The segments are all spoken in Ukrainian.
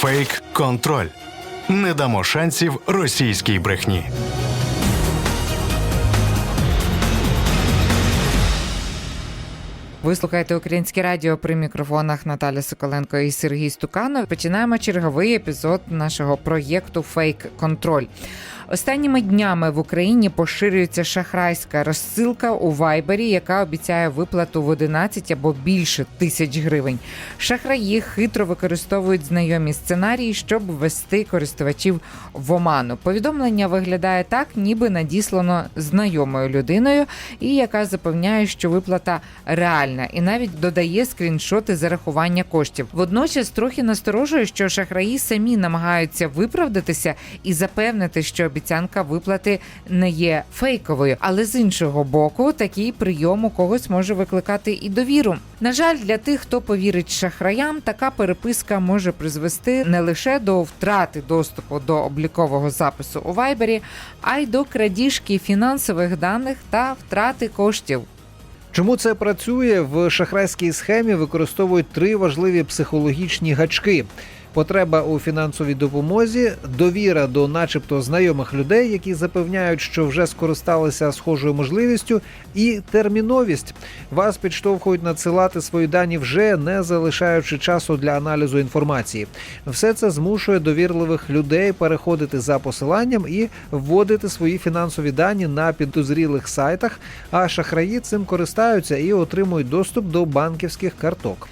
Фейк контроль. Не дамо шансів російській брехні. Ви слухаєте українське радіо при мікрофонах Наталя Соколенко і Сергій Стуканов. Починаємо черговий епізод нашого проєкту Фейк Контроль. Останніми днями в Україні поширюється шахрайська розсилка у Вайбері, яка обіцяє виплату в 11 або більше тисяч гривень. Шахраї хитро використовують знайомі сценарії, щоб ввести користувачів в оману. Повідомлення виглядає так, ніби надіслано знайомою людиною, і яка запевняє, що виплата реальна, і навіть додає скріншоти зарахування коштів. Водночас трохи насторожує, що шахраї самі намагаються виправдатися і запевнити, що обіцянка виплати не є фейковою. Але з іншого боку, такий прийом у когось може викликати і довіру. На жаль, для тих, хто повірить шахраям, така переписка може призвести не лише до втрати доступу до облікового запису у Вайбері, а й до крадіжки фінансових даних та втрати коштів. Чому це працює в шахрайській схемі? Використовують три важливі психологічні гачки. Потреба у фінансовій допомозі, довіра до, начебто, знайомих людей, які запевняють, що вже скористалися схожою можливістю, і терміновість вас підштовхують надсилати свої дані вже не залишаючи часу для аналізу інформації. Все це змушує довірливих людей переходити за посиланням і вводити свої фінансові дані на підозрілих сайтах. А шахраї цим користаються і отримують доступ до банківських карток.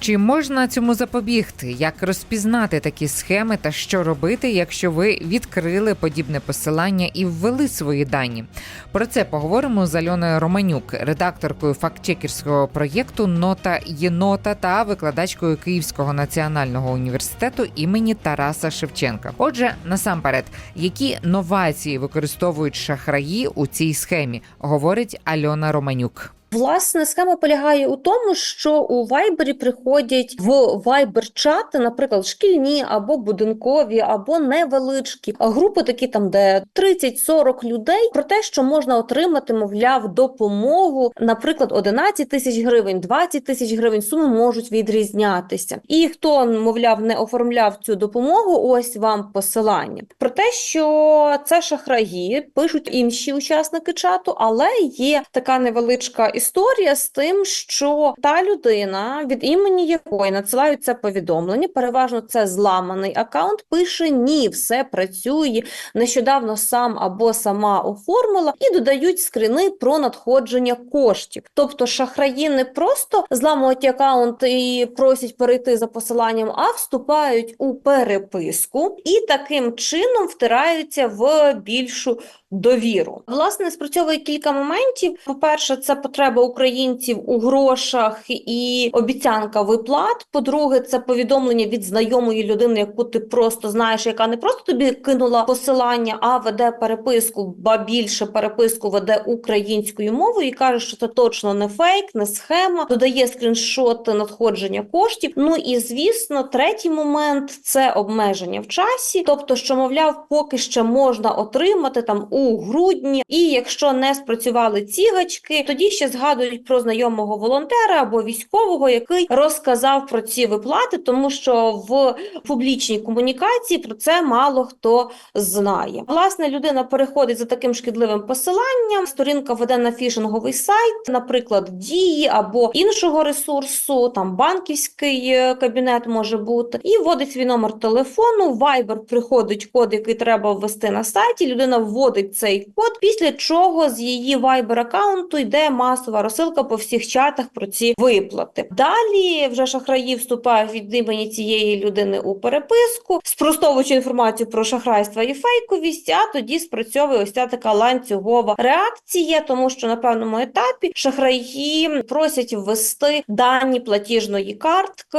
Чи можна цьому запобігти? Як розпізнати такі схеми та що робити, якщо ви відкрили подібне посилання і ввели свої дані? Про це поговоримо з Альоною Романюк, редакторкою фактчекерського проєкту Нота Єнота та викладачкою Київського національного університету імені Тараса Шевченка. Отже, насамперед, які новації використовують шахраї у цій схемі, говорить Альона Романюк. Власне, схема полягає у тому, що у Вайбері приходять в Вайбер-чати, наприклад, шкільні або будинкові, або невеличкі групи, такі там, де 30-40 людей, про те, що можна отримати, мовляв, допомогу, наприклад, 11 тисяч гривень, 20 тисяч гривень, суми можуть відрізнятися. І хто, мовляв, не оформляв цю допомогу, ось вам посилання. Про те, що це шахраї, пишуть інші учасники чату, але є така невеличка історія з тим, що та людина, від імені якої надсилають це повідомлення, переважно це зламаний аккаунт, пише ні, все працює. Нещодавно сам або сама оформила і додають скрини про надходження коштів. Тобто шахраї не просто зламують аккаунт і просять перейти за посиланням, а вступають у переписку і таким чином втираються в більшу довіру. Власне, спрацьовує кілька моментів. По-перше, це потреба українців у грошах і обіцянка виплат. По-друге, це повідомлення від знайомої людини, яку ти просто знаєш, яка не просто тобі кинула посилання, а веде переписку, ба більше переписку веде українською мовою і каже, що це точно не фейк, не схема, додає скріншоти надходження коштів. Ну і звісно, третій момент це обмеження в часі, тобто, що мовляв, поки ще можна отримати там у грудні, і якщо не спрацювали ці гачки, тоді ще згадують про знайомого волонтера або військового, який розказав про ці виплати, тому що в публічній комунікації про це мало хто знає. Власне, людина переходить за таким шкідливим посиланням. Сторінка веде на фішинговий сайт, наприклад, дії або іншого ресурсу, там банківський е, кабінет може бути, і вводить свій номер телефону. В Viber приходить код, який треба ввести на сайті. Людина вводить цей код, після чого з її Viber аккаунту йде масова розсилка по всіх чатах про ці виплати. Далі вже шахраї вступають від імені цієї людини у переписку, спростовуючи інформацію про шахрайство і фейковість. А тоді спрацьовує ось ця така ланцюгова реакція, тому що на певному етапі шахраї просять ввести дані платіжної картки,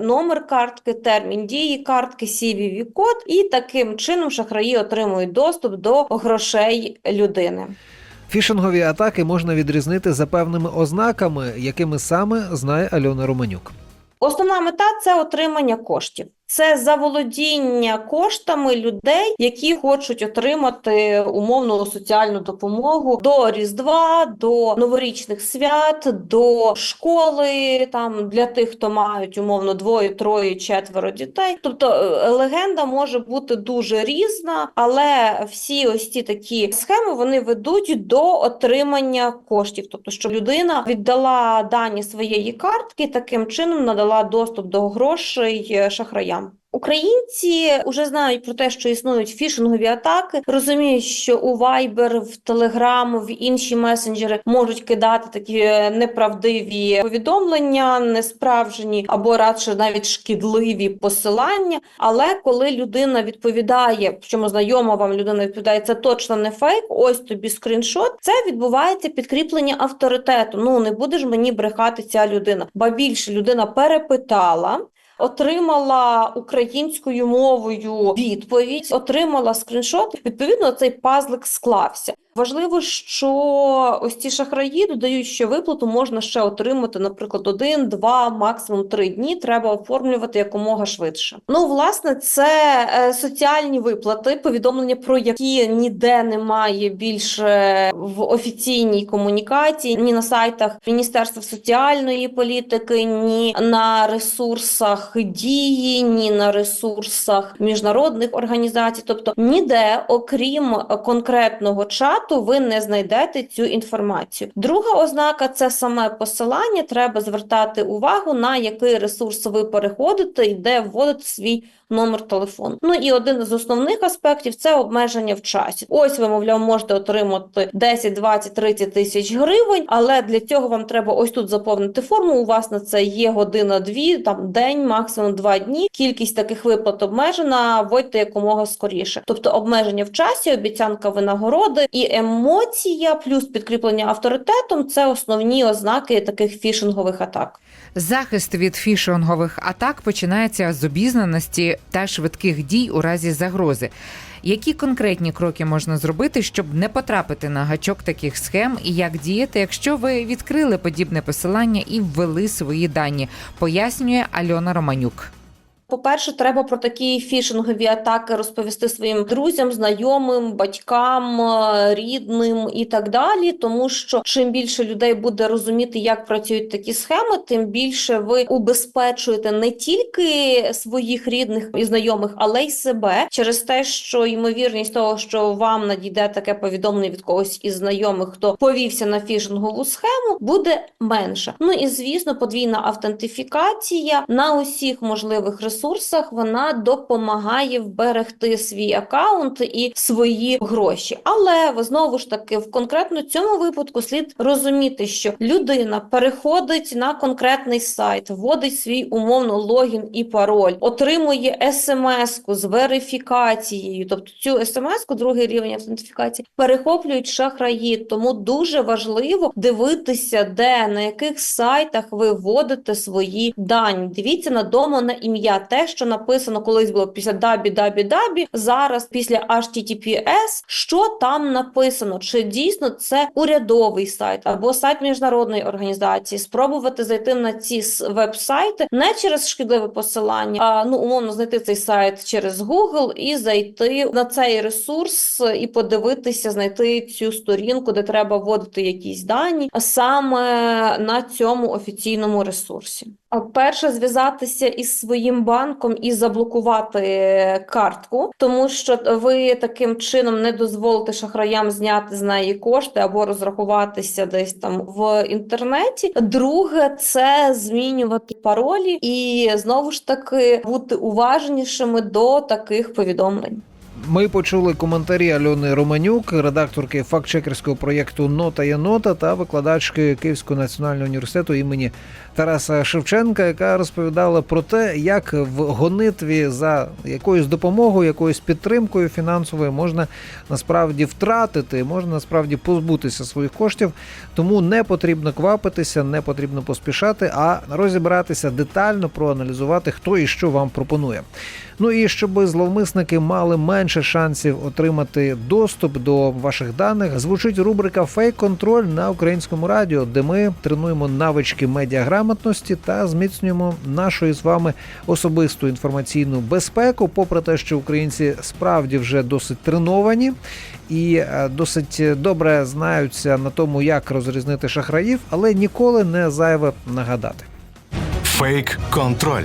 номер картки, термін дії картки, cvv код і таким чином шахраї отримують доступ до грошей людини. Фішингові атаки можна відрізнити за певними ознаками, якими саме знає Альона Романюк. Основна мета це отримання коштів. Це заволодіння коштами людей, які хочуть отримати умовну соціальну допомогу до Різдва, до новорічних свят, до школи, там для тих, хто мають умовно двоє, троє, четверо дітей. Тобто е, легенда може бути дуже різна, але всі ось ці такі схеми вони ведуть до отримання коштів. Тобто, що людина віддала дані своєї картки, таким чином надала доступ до грошей шахраям. Українці вже знають про те, що існують фішингові атаки, розуміють, що у Viber, в Telegram, в інші месенджери можуть кидати такі е, неправдиві повідомлення, несправжні або радше навіть шкідливі посилання. Але коли людина відповідає, причому знайома вам людина відповідає, це точно не фейк. Ось тобі скріншот. Це відбувається підкріплення авторитету. Ну не буде ж мені брехати ця людина, ба більше людина перепитала отримала українською мовою відповідь, отримала скріншот. Відповідно, цей пазлик склався. Важливо, що ось ці шахраї додають, що виплату можна ще отримати, наприклад, один, два, максимум три дні. Треба оформлювати якомога швидше. Ну, власне, це е, соціальні виплати, повідомлення про які ніде немає більше в офіційній комунікації, ні на сайтах Міністерства соціальної політики, ні на ресурсах дії, ні на ресурсах міжнародних організацій. Тобто ніде, окрім конкретного чату, ви не знайдете цю інформацію. Друга ознака це саме посилання. Треба звертати увагу на який ресурс ви переходите і де вводите свій номер телефону. Ну і один з основних аспектів це обмеження в часі. Ось ви, мовляв, можете отримати 10, 20, 30 тисяч гривень, але для цього вам треба ось тут заповнити форму. У вас на це є година-дві, там день, максимум два дні. Кількість таких виплат обмежена. Вводьте якомога скоріше. Тобто обмеження в часі, обіцянка винагороди і емоція, плюс підкріплення авторитетом це основні ознаки таких фішингових атак. Захист від фішингових атак починається з обізнаності та швидких дій у разі загрози. Які конкретні кроки можна зробити, щоб не потрапити на гачок таких схем, і як діяти, якщо ви відкрили подібне посилання і ввели свої дані, пояснює Альона Романюк. По-перше, треба про такі фішингові атаки розповісти своїм друзям, знайомим, батькам, е, рідним і так далі. Тому що чим більше людей буде розуміти, як працюють такі схеми, тим більше ви убезпечуєте не тільки своїх рідних і знайомих, але й себе через те, що ймовірність того, що вам надійде таке повідомлення від когось із знайомих, хто повівся на фішингову схему, буде менше. Ну і звісно, подвійна автентифікація на усіх можливих ресурсах вона допомагає вберегти свій аккаунт і свої гроші. Але ви знову ж таки в конкретно цьому випадку слід розуміти, що людина переходить на конкретний сайт, вводить свій умовно логін і пароль, отримує смс-ку з верифікацією, тобто цю смс-ку, другий рівень автентифікації, перехоплюють шахраї. Тому дуже важливо дивитися, де на яких сайтах ви вводите свої дані. Дивіться на домо на ім'я. Те, що написано колись було після дабі, дабі, дабі, зараз після HTTPS, що там написано? Чи дійсно це урядовий сайт або сайт міжнародної організації? Спробувати зайти на ці веб-сайти не через шкідливе посилання, а ну умовно знайти цей сайт через Google і зайти на цей ресурс і подивитися, знайти цю сторінку, де треба вводити якісь дані, саме на цьому офіційному ресурсі. Перше зв'язатися із своїм банком і заблокувати картку, тому що ви таким чином не дозволите шахраям зняти з неї кошти або розрахуватися десь там в інтернеті. Друге, це змінювати паролі і знову ж таки бути уважнішими до таких повідомлень. Ми почули коментарі Альони Романюк, редакторки фактчекерського проєкту Нота є нота та викладачки Київського національного університету імені Тараса Шевченка, яка розповідала про те, як в гонитві за якоюсь допомогою, якоюсь підтримкою фінансовою можна насправді втратити, можна насправді позбутися своїх коштів. Тому не потрібно квапитися, не потрібно поспішати, а розібратися детально, проаналізувати, хто і що вам пропонує. Ну і щоб зловмисники мали менше більше шансів отримати доступ до ваших даних, звучить рубрика Фейк контроль на українському радіо, де ми тренуємо навички медіаграмотності та зміцнюємо нашу з вами особисту інформаційну безпеку, попри те, що українці справді вже досить треновані і е, досить добре знаються на тому, як розрізнити шахраїв, але ніколи не зайве нагадати. Фейк контроль.